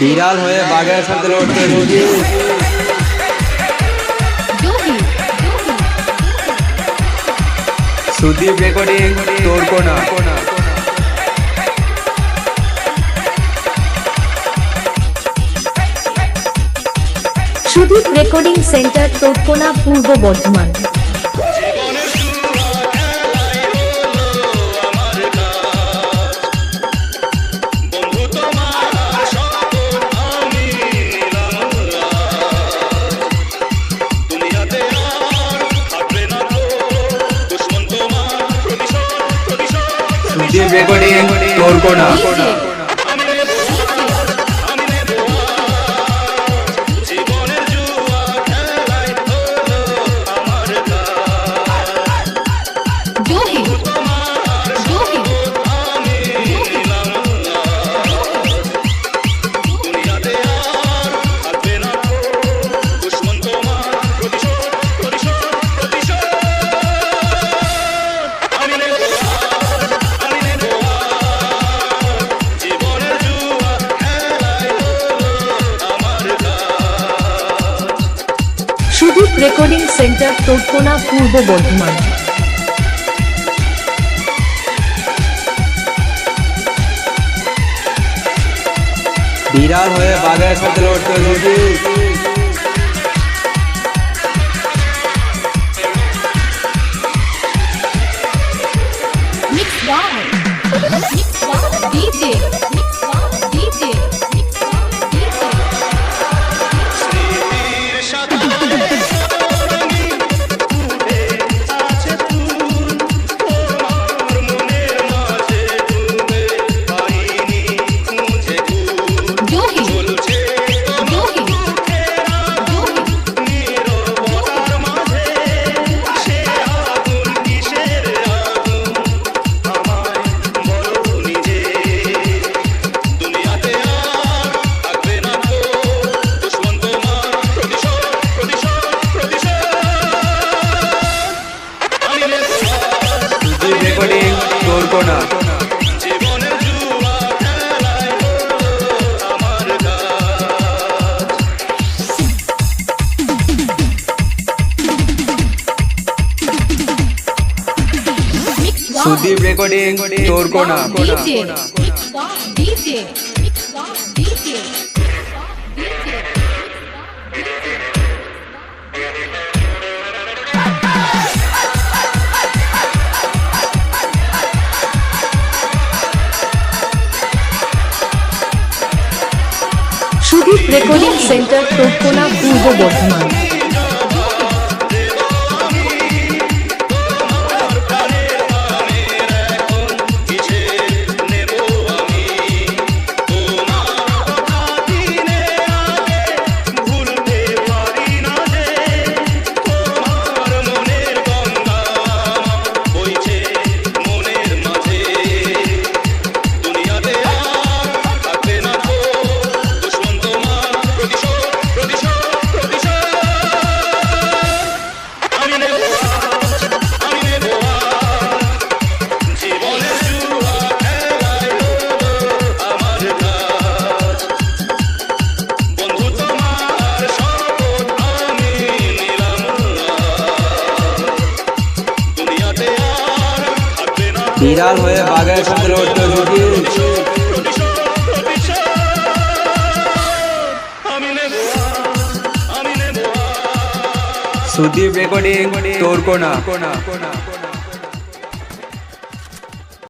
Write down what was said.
বিড়াল হয়ে বাঘের সাথে লড়তে রোজি সুদীপ রেকর্ডিং তোর কোনা। Sudip recording centre Torkona Purba Bardhaman. दी बेबड़ी तोरकोना রেকর্ডিং সেন্টার তোড়কোনা পূর্ব বর্ধমান বিড়াল হয়ে বাঘের সাথে লড়তে Mix Wow! Wow! DJ! না সুদীপ রেকর্ডিং তোর কোনা কোনা রেকর্ডিং সেন্টার তোপকোনা পূর্ব বর্ধমান। বিড়াল হয়ে বাঘের সাথে লড়তে ঝুঁকি সুদীপ রেকর্ডিং তোর কোনা কোনা কোনা।